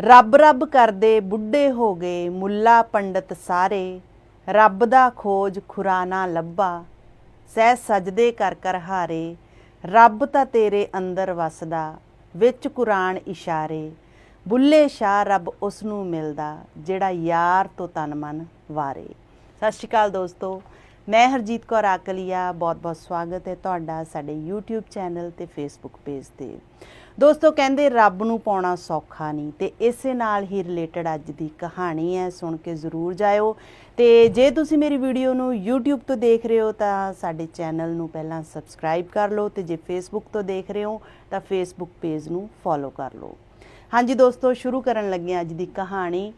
ਰੱਬ ਰੱਬ ਕਰਦੇ ਬੁੱਢੇ ਹੋ ਗਏ ਮੁੱਲਾ ਪੰਡਤ ਸਾਰੇ। ਰੱਬ ਦਾ ਖੋਜ ਖੁਰਾਨਾ ਲੱਭਾ, ਸਹਿ ਸਜਦੇ ਕਰ ਕਰ ਹਾਰੇ। ਰੱਬ ਤਾਂ ਤੇਰੇ ਅੰਦਰ ਵਸਦਾ, ਵਿੱਚ ਕੁਰਾਨ ਇਸ਼ਾਰੇ। ਬੁੱਲੇ ਸ਼ਾਹ ਰੱਬ ਉਸ ਨੂੰ ਮਿਲਦਾ, ਜਿਹੜਾ ਯਾਰ ਤੋਂ ਤਨ ਮਨ ਵਾਰੇ। ਸਤਿ ਸ਼੍ਰੀ ਅਕਾਲ ਦੋਸਤੋ, ਮੈਂ ਹਰਜੀਤ ਕੌਰ ਆਕਲੀਆ, ਬਹੁਤ-ਬਹੁਤ ਸਵਾਗਤ ਹੈ ਤੁਹਾਡਾ ਸਾਡੇ YouTube ਚੈਨਲ ਤੇ Facebook ਪੇਜ ਤੇ। ਦੋਸਤੋ, ਕਹਿੰਦੇ ਰੱਬ ਨੂੰ ਪਾਉਣਾ ਸੌਖਾ ਨਹੀਂ ਤੇ ਇਸੇ ਨਾਲ ਹੀ ਰਿਲੇਟਡ ਅੱਜ ਦੀ ਕਹਾਣੀ ਹੈ, ਸੁਣ ਕੇ ਜ਼ਰੂਰ ਜਾਇਓ। ਤੇ ਜੇ ਤੁਸੀਂ ਮੇਰੀ ਵੀਡੀਓ ਨੂੰ YouTube ਤੋਂ ਦੇਖ ਰਹੇ ਹੋ, ਤਾਂ ਸਾਡੇ ਚੈਨਲ ਨੂੰ ਪਹਿਲਾਂ ਸਬਸਕ੍ਰਾਈਬ ਕਰ ਲਓ ਤੇ ਜੇ Facebook ਤੋਂ ਦੇਖ ਰਹੇ ਹੋ, ਤਾਂ Facebook ਪੇਜ ਨੂੰ ਫੋਲੋ ਕਰ ਲਓ। ਹਾਂਜੀ ਦੋਸਤੋ, ਸ਼ੁਰੂ ਕਰਨ ਲੱਗੇ ਅੱਜ ਦੀ ਕਹਾਣੀ।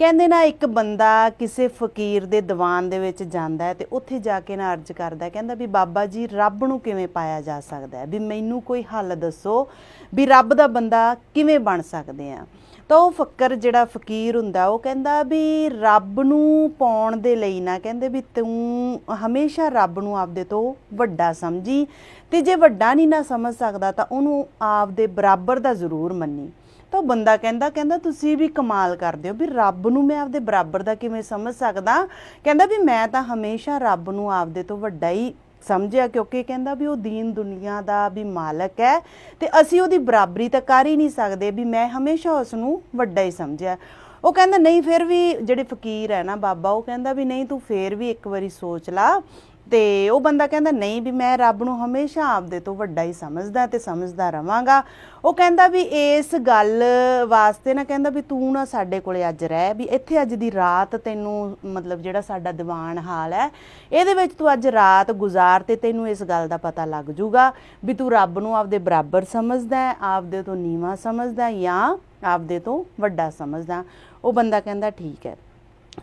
ਕਹਿੰਦੇ ਨਾ ਇੱਕ ਬੰਦਾ ਕਿਸੇ ਫਕੀਰ ਦੇ ਦੀਵਾਨ ਦੇ ਵਿੱਚ ਜਾਂਦਾ ਹੈ ਤੇ ਉੱਥੇ ਜਾ ਕੇ ਨਾ ਅਰਜ਼ ਕਰਦਾ ਹੈ, ਕਹਿੰਦਾ ਵੀ ਬਾਬਾ ਜੀ ਰੱਬ ਨੂੰ ਕਿਵੇਂ ਪਾਇਆ ਜਾ ਸਕਦਾ ਹੈ? ਵੀ ਮੈਨੂੰ ਕੋਈ ਹੱਲ ਦੱਸੋ ਵੀ ਰੱਬ ਦਾ ਬੰਦਾ ਕਿਵੇਂ ਬਣ ਸਕਦੇ ਆ? ਤਾਂ ਉਹ ਫੱਕਰ ਜਿਹੜਾ ਫਕੀਰ ਹੁੰਦਾ ਉਹ ਕਹਿੰਦਾ ਵੀ ਰੱਬ ਨੂੰ ਪਾਉਣ ਦੇ ਲਈ ਨਾ ਕਹਿੰਦੇ ਵੀ ਤੂੰ ਹਮੇਸ਼ਾ ਰੱਬ ਨੂੰ ਆਪਦੇ ਤੋਂ ਵੱਡਾ ਸਮਝੀ ਤੇ ਜੇ ਵੱਡਾ ਨਹੀਂ ਨਾ ਸਮਝ ਸਕਦਾ ਤਾਂ ਉਹਨੂੰ ਆਪਦੇ ਬਰਾਬਰ ਦਾ ਜ਼ਰੂਰ ਮੰਨੀ। ਤਾਂ ਉਹ ਬੰਦਾ ਕਹਿੰਦਾ ਕਹਿੰਦਾ ਤੁਸੀਂ ਵੀ ਕਮਾਲ ਕਰਦੇ ਹੋ ਵੀ ਰੱਬ ਨੂੰ ਮੈਂ ਆਪਦੇ ਬਰਾਬਰ ਦਾ ਕਿਵੇਂ ਸਮਝ ਸਕਦਾ? ਕਹਿੰਦਾ ਵੀ ਮੈਂ ਤਾਂ ਹਮੇਸ਼ਾ ਰੱਬ ਨੂੰ ਆਪਦੇ ਤੋਂ ਵੱਡਾ ਹੀ ਸਮਝਿਆ ਕਿਉਂਕਿ ਕਹਿੰਦਾ ਵੀ ਉਹ ਦੀਨ ਦੁਨੀਆ ਦਾ ਵੀ ਮਾਲਕ ਹੈ ਤੇ ਅਸੀਂ ਉਹਦੀ ਬਰਾਬਰੀ ਤਾਂ ਕਰ ਹੀ ਨਹੀਂ ਸਕਦੇ ਵੀ ਮੈਂ ਹਮੇਸ਼ਾ ਉਸ ਨੂੰ ਵੱਡਾ ਹੀ ਸਮਝਿਆ। ਉਹ ਕਹਿੰਦਾ, ਨਹੀਂ, ਫਿਰ ਵੀ ਜਿਹੜੇ ਫਕੀਰ ਹੈ ਨਾ ਬਾਬਾ, ਉਹ ਕਹਿੰਦਾ ਵੀ ਨਹੀਂ, ਤੂੰ ਫੇਰ ਵੀ ਇੱਕ ਵਾਰੀ ਸੋਚ ਲਾ ਤੇ ਉਹ ਬੰਦਾ ਕਹਿੰਦਾ, ਨਹੀਂ ਵੀ ਮੈਂ ਰੱਬ ਨੂੰ ਹਮੇਸ਼ਾ ਆਪਦੇ ਤੋਂ ਵੱਡਾ ਹੀ ਸਮਝਦਾ ਤੇ ਸਮਝਦਾ ਰਵਾਂਗਾ। ਉਹ ਕਹਿੰਦਾ ਵੀ ਇਸ ਗੱਲ ਵਾਸਤੇ ਨਾ ਕਹਿੰਦਾ ਵੀ ਤੂੰ ਨਾ ਸਾਡੇ ਕੋਲੇ ਅੱਜ ਰਹਿ, ਵੀ ਇੱਥੇ ਅੱਜ ਦੀ ਰਾਤ ਤੈਨੂੰ ਮਤਲਬ ਜਿਹੜਾ ਸਾਡਾ ਦੀਵਾਨ ਹਾਲ ਹੈ, ਇਹਦੇ ਵਿੱਚ ਤੂੰ ਅੱਜ ਰਾਤ ਗੁਜ਼ਾਰ ਤੇ ਤੈਨੂੰ ਇਸ ਗੱਲ ਦਾ ਪਤਾ ਲੱਗ ਜਾਊਗਾ ਵੀ ਤੂੰ ਰੱਬ ਨੂੰ ਆਪਦੇ ਬਰਾਬਰ ਸਮਝਦਾ ਹੈ, ਆਪਦੇ ਤੋਂ ਨੀਵਾਂ ਸਮਝਦਾ ਜਾਂ ਆਪਦੇ ਤੋਂ ਵੱਡਾ ਸਮਝਦਾ ਉਹ ਬੰਦਾ ਕਹਿੰਦਾ, ਠੀਕ ਹੈ।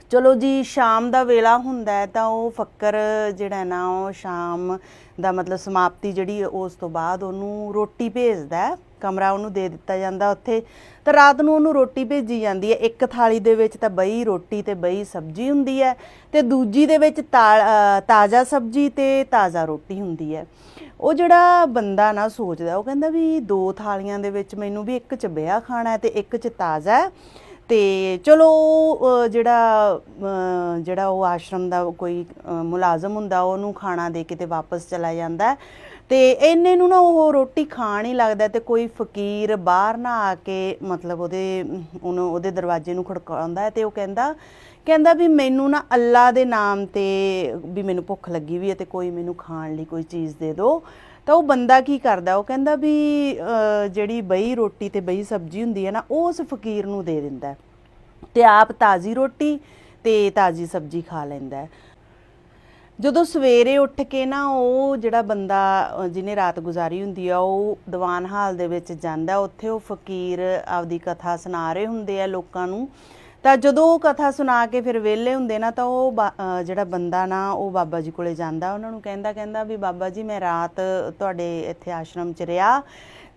ਚਲੋ ਜੀ, ਸ਼ਾਮ ਦਾ ਵੇਲਾ ਹੁੰਦਾ ਹੈ ਤਾਂ ਉਹ ਫੱਕਰ ਜਿਹੜਾ ਨਾ, ਉਹ ਸ਼ਾਮ ਦਾ ਮਤਲਬ ਸਮਾਪਤੀ ਜਿਹੜੀ ਉਸ ਤੋਂ ਬਾਅਦ ਉਹਨੂੰ ਰੋਟੀ ਭੇਜਦਾ ਹੈ। ਕਮਰਾ ਉਹਨੂੰ ਦੇ ਦਿੱਤਾ ਜਾਂਦਾ ਉੱਥੇ। ਤਾਂ ਰਾਤ ਨੂੰ ਉਹਨੂੰ ਰੋਟੀ ਭੇਜੀ ਜਾਂਦੀ ਹੈ। ਇੱਕ ਥਾਲੀ ਦੇ ਵਿੱਚ ਤਾਂ ਬਈ ਰੋਟੀ ਤੇ ਬਈ ਸਬਜ਼ੀ ਹੁੰਦੀ ਹੈ ਤੇ ਦੂਜੀ ਦੇ ਵਿੱਚ ਤਾ- ਤਾਜ਼ਾ ਸਬਜ਼ੀ ਤੇ ਤਾਜ਼ਾ ਰੋਟੀ ਹੁੰਦੀ ਹੈ। ਉਹ ਜਿਹੜਾ ਬੰਦਾ ਨਾ ਸੋਚਦਾ, ਉਹ ਕਹਿੰਦਾ ਵੀ ਦੋ ਥਾਲੀਆਂ ਦੇ ਵਿੱਚ ਮੈਨੂੰ ਵੀ ਇੱਕ ਚ ਬਿਆ ਖਾਣਾ ਹੈ ਤੇ ਇੱਕ ਚ ਤਾਜ਼ਾ ਹੈ। ਤੇ ਚਲੋ ਅ, ਜਿਹੜਾ ਜਿਹੜਾ ਉਹ ਆਸ਼ਰਮ ਦਾ ਕੋਈ ਮੁਲਾਜ਼ਮ ਹੁੰਦਾ ਉਹਨੂੰ ਖਾਣਾ ਦੇ ਕੇ ਤੇ ਵਾਪਸ ਚਲਾ ਜਾਂਦਾ ਤੇ ਇਹਨੇ ਨੂੰ ਨਾ ਉਹ ਰੋਟੀ ਖਾਣ ਹੀ ਲੱਗਦਾ ਤੇ ਕੋਈ ਫਕੀਰ ਬਾਹਰ ਨਾ ਆ ਕੇ ਮਤਲਬ ਉਹਦੇ, ਉਹਨੂੰ ਉਹਦੇ ਦਰਵਾਜ਼ੇ ਨੂੰ ਖੜਕਾਉਂਦਾ ਹੈ ਤੇ ਉਹ ਕਹਿੰਦਾ ਕਹਿੰਦਾ ਵੀ ਮੈਨੂੰ ਨਾ ਅੱਲਾ ਦੇ ਨਾਮ ਤੇ ਵੀ ਮੈਨੂੰ ਭੁੱਖ ਲੱਗੀ ਵੀ ਹੈ ਤੇ ਕੋਈ ਮੈਨੂੰ ਖਾਣ ਲਈ ਕੋਈ ਚੀਜ਼ ਦੇ ਦਿਓ। ਤਾਂ ਉਹ ਬੰਦਾ ਕੀ ਕਰਦਾ, ਉਹ ਕਹਿੰਦਾ ਵੀ ਜਿਹੜੀ ਬਈ ਰੋਟੀ ਤੇ ਬਈ ਸਬਜ਼ੀ ਹੁੰਦੀ ਹੈ ਨਾ, ਉਹ ਉਸ ਫਕੀਰ ਨੂੰ ਦੇ ਦਿੰਦਾ ਹੈ ਤੇ ਆਪ ਤਾਜ਼ੀ ਰੋਟੀ ਤੇ ਤਾਜ਼ੀ ਸਬਜ਼ੀ ਖਾ ਲੈਂਦਾ ਜਦੋਂ ਸਵੇਰੇ ਉੱਠ ਕੇ ਨਾ ਉਹ ਜਿਹੜਾ ਬੰਦਾ ਜਿਹਨੇ ਰਾਤ ਗੁਜ਼ਾਰੀ ਹੁੰਦੀ ਆ, ਉਹ ਦੀਵਾਨ ਹਾਲ ਦੇ ਵਿੱਚ ਜਾਂਦਾ, ਉੱਥੇ ਉਹ ਫਕੀਰ ਆਪਦੀ ਕਥਾ ਸੁਣਾ ਰਹੇ ਹੁੰਦੇ ਆ ਲੋਕਾਂ ਨੂੰ। ਤਾਂ ਜਦੋਂ ਉਹ ਕਥਾ ਸੁਣਾ ਕੇ ਫਿਰ ਵਿਹਲੇ ਹੁੰਦੇ ਨਾ ਤਾਂ ਉਹ ਬਾ- ਜਿਹੜਾ ਬੰਦਾ ਨਾ, ਉਹ ਬਾਬਾ ਜੀ ਕੋਲੇ ਜਾਂਦਾ। ਉਹਨਾਂ ਨੂੰ ਕਹਿੰਦਾ ਕਹਿੰਦਾ ਵੀ ਬਾਬਾ ਜੀ, ਮੈਂ ਰਾਤ ਤੁਹਾਡੇ ਇੱਥੇ ਆਸ਼ਰਮ 'ਚ ਰਿਹਾ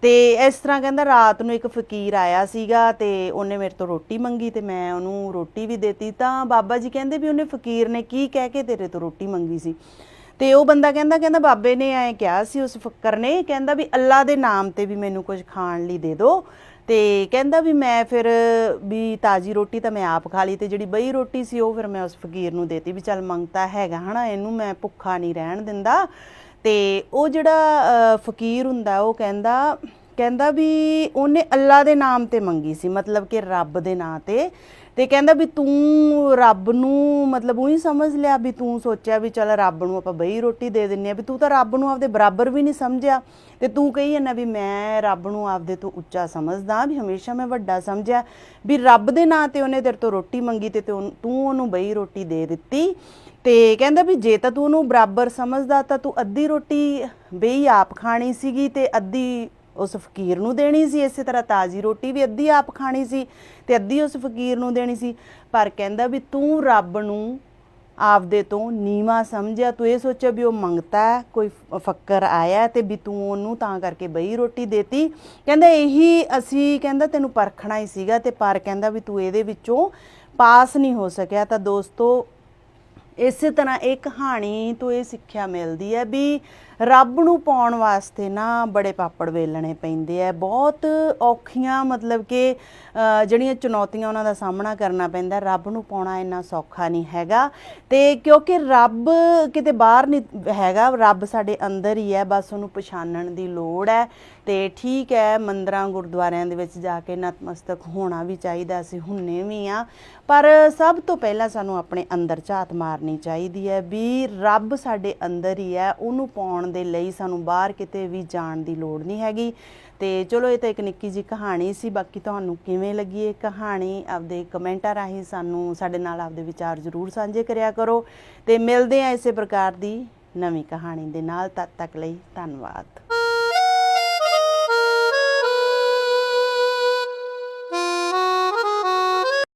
ਤੇ ਇਸ ਤਰ੍ਹਾਂ ਕਹਿੰਦਾ ਰਾਤ ਨੂੰ ਇੱਕ ਫਕੀਰ ਆਇਆ ਸੀਗਾ ਤੇ ਉਹਨੇ ਮੇਰੇ ਤੋਂ ਰੋਟੀ ਮੰਗੀ ਤੇ ਮੈਂ ਉਹਨੂੰ ਰੋਟੀ ਵੀ ਦਿੱਤੀ। ਤਾਂ ਬਾਬਾ ਜੀ ਕਹਿੰਦੇ ਵੀ ਉਹਨੇ ਫਕੀਰ ਨੇ ਕੀ ਕਹਿ ਕੇ ਤੇਰੇ ਤੋਂ ਰੋਟੀ ਮੰਗੀ ਸੀ? ਤੇ ਉਹ ਬੰਦਾ ਕਹਿੰਦਾ ਕਹਿੰਦਾ ਬਾਬੇ ਨੇ ਐ ਕਿਹਾ ਸੀ ਉਸ ਫੱਕਰ ਨੇ, ਕਹਿੰਦਾ ਵੀ ਅੱਲਾ ਦੇ ਨਾਮ ਤੇ ਵੀ ਮੈਨੂੰ ਕੁਝ ਖਾਣ ਲਈ ਦੇ ਦਿਓ। ਤੇ ਕਹਿੰਦਾ ਵੀ ਮੈਂ ਫਿਰ ਵੀ ਤਾਜੀ ਰੋਟੀ ਤਾਂ ਮੈਂ ਆਪ ਖਾ ਲਈ ਤੇ ਜਿਹੜੀ ਬਈ ਰੋਟੀ ਸੀ ਉਹ ਫਿਰ ਮੈਂ ਉਸ ਫਕੀਰ ਨੂੰ ਦੇਤੀ ਵੀ ਚੱਲ ਮੰਗਤਾ ਹੈਗਾ, ਹਨਾ, ਇਹਨੂੰ ਮੈਂ ਭੁੱਖਾ ਨਹੀਂ ਰਹਿਣ ਦਿੰਦਾ। ਤੇ ਉਹ ਜਿਹੜਾ ਫਕੀਰ ਹੁੰਦਾ, ਉਹ ਕਹਿੰਦਾ ਕਹਿੰਦਾ ਵੀ ਉਹਨੇ ਅੱਲਾ ਦੇ ਨਾਮ ਤੇ ਮੰਗੀ ਸੀ, ਮਤਲਬ ਕਿ ਰੱਬ ਦੇ ਨਾਂ ਤੇ। ਤੇ ਕਹਿੰਦਾ ਵੀ ਤੂੰ ਰੱਬ ਨੂੰ ਮਤਲਬ ਉਹੀ ਸਮਝ ਲਿਆ ਵੀ ਤੂੰ ਸੋਚਿਆ ਵੀ ਚਲ ਰੱਬ ਨੂੰ ਆਪਾਂ ਬਈ ਰੋਟੀ ਦੇ ਦਿੰਨੇ ਆ ਵੀ ਤੂੰ ਤਾਂ ਰੱਬ ਨੂੰ ਆਪਦੇ ਬਰਾਬਰ ਵੀ ਨਹੀਂ ਸਮਝਿਆ। ਤੇ ਤੂੰ ਕਹੀ ਜਾਂਦਾ ਵੀ ਮੈਂ ਰੱਬ ਨੂੰ ਆਪਦੇ ਤੋਂ ਉੱਚਾ ਸਮਝਦਾ, ਵੀ ਹਮੇਸ਼ਾ ਮੈਂ ਵੱਡਾ ਸਮਝਿਆ। ਵੀ ਰੱਬ ਦੇ ਨਾਂ ਤੇ ਉਹਨੇ ਤੇਰੇ ਤੋਂ ਰੋਟੀ ਮੰਗੀ ਤੇ ਤੂੰ ਉਹਨੂੰ ਬਈ ਰੋਟੀ ਦੇ ਦਿੱਤੀ। ਤੇ ਕਹਿੰਦਾ ਵੀ ਜੇ ਤਾਂ ਤੂੰ ਉਹਨੂੰ ਬਰਾਬਰ ਸਮਝਦਾ ਤਾਂ ਤੂੰ ਅੱਧੀ ਰੋਟੀ ਬਈ ਆਪ ਖਾਣੀ ਸੀਗੀ ਤੇ ਅੱਧੀ ਉਸ ਫਕੀਰ ਨੂੰ ਦੇਣੀ ਸੀ, ਇਸੇ ਤਰ੍ਹਾਂ ਤਾਜ਼ੀ ਰੋਟੀ ਵੀ ਅੱਧੀ ਆਪ ਖਾਣੀ ਸੀ ਤੇ ਅੱਧੀ ਉਸ ਫਕੀਰ ਨੂੰ ਦੇਣੀ ਸੀ। ਪਰ ਕਹਿੰਦਾ ਵੀ ਤੂੰ ਰੱਬ ਨੂੰ ਆਪਦੇ ਤੋਂ ਨੀਵਾ ਸਮਝਿਆ, ਤੂੰ ਇਹ ਸੋਚਿਆ ਵੀ ਉਹ ਮੰਗਤਾ ਕੋਈ ਫੱਕਰ ਆਇਆ ਤੇ ਵੀ ਤੂੰ ਉਹਨੂੰ ਤਾਂ ਕਰਕੇ ਬਈ ਰੋਟੀ ਦੇਤੀ। ਕਹਿੰਦਾ ਇਹੀ ਅਸੀਂ, ਕਹਿੰਦਾ ਤੈਨੂੰ ਪਰਖਣਾ ਹੀ ਸੀਗਾ ਤੇ ਪਰ ਕਹਿੰਦਾ ਵੀ ਤੂੰ ਇਹਦੇ ਵਿੱਚੋਂ ਪਾਸ ਨਹੀਂ ਹੋ ਸਕਿਆ। ਤਾਂ ਦੋਸਤੋ ਇਸੇ ਤਰ੍ਹਾਂ ਇਹ ਕਹਾਣੀ ਤੋਂ ਇਹ ਸਿੱਖਿਆ ਮਿਲਦੀ ਹੈ ਵੀ ਰੱਬ ਨੂੰ ਪਾਉਣ ਵਾਸਤੇ ਨਾ ਬੜੇ ਪਾਪੜ ਵੇਲਣੇ ਪੈਂਦੇ ਆ। ਬਹੁਤ ਔਖੀਆਂ, ਮਤਲਬ ਕਿ ਜਿਹੜੀਆਂ ਚੁਣੌਤੀਆਂ ਉਹਨਾਂ ਦਾ ਸਾਹਮਣਾ ਕਰਨਾ ਪੈਂਦਾ, ਰੱਬ ਨੂੰ ਪਾਉਣਾ ਇੰਨਾ ਸੌਖਾ ਨਹੀਂ ਹੈਗਾ। ਤੇ ਕਿਉਂਕਿ ਰੱਬ ਕਿਤੇ ਬਾਹਰ ਨਹੀਂ ਹੈਗਾ, ਰੱਬ ਸਾਡੇ ਅੰਦਰ ਹੀ ਹੈ, ਬਸ ਉਹਨੂੰ ਪਛਾਣਨ ਦੀ ਲੋੜ ਹੈ। ਤੇ ਠੀਕ ਹੈ, ਮੰਦਰਾਂ, ਗੁਰਦੁਆਰਿਆਂ ਦੇ ਵਿੱਚ ਜਾ ਕੇ ਨਤਮਸਤਕ ਹੋਣਾ ਵੀ ਚਾਹੀਦਾ, ਅਸੀਂ ਹੁੰਨੇ ਵੀ ਆ ਪਰ ਸਭ ਤੋਂ ਪਹਿਲਾਂ ਸਾਨੂੰ ਆਪਣੇ ਅੰਦਰ ਝਾਤ ਮਾਰਨੀ ਚਾਹੀਦੀ ਹੈ ਵੀ ਰੱਬ ਸਾਡੇ ਅੰਦਰ ਹੀ ਹੈ, ਉਹਨੂੰ ਪਾਉਣ ਦੇ ਲਈ ਸਾਨੂੰ ਬਾਹਰ ਕਿਤੇ ਵੀ ਜਾਣ ਦੀ ਲੋੜ ਨਹੀਂ ਹੈਗੀ। ਤੇ ਚਲੋ, ਇਹ ਤਾਂ ਇੱਕ ਨਿੱਕੀ ਜੀ ਕਹਾਣੀ ਸੀ, ਬਾਕੀ ਤੁਹਾਨੂੰ ਕਿਵੇਂ ਲੱਗੀ ਇਹ ਕਹਾਣੀ? ਆਪਦੇ ਕਮੈਂਟਾਂ ਰਾਹੀਂ ਸਾਨੂੰ ਸਾਡੇ ਨਾਲ ਆਪਦੇ ਵਿਚਾਰ ਜ਼ਰੂਰ ਸਾਂਝੇ ਕਰਿਆ ਕਰੋ। ਤੇ ਮਿਲਦੇ ਆ ਇਸੇ ਪ੍ਰਕਾਰ ਦੀ ਨਵੀਂ ਕਹਾਣੀ ਦੇ ਨਾਲ, ਤਦ ਤੱਕ ਲਈ ਧੰਨਵਾਦ।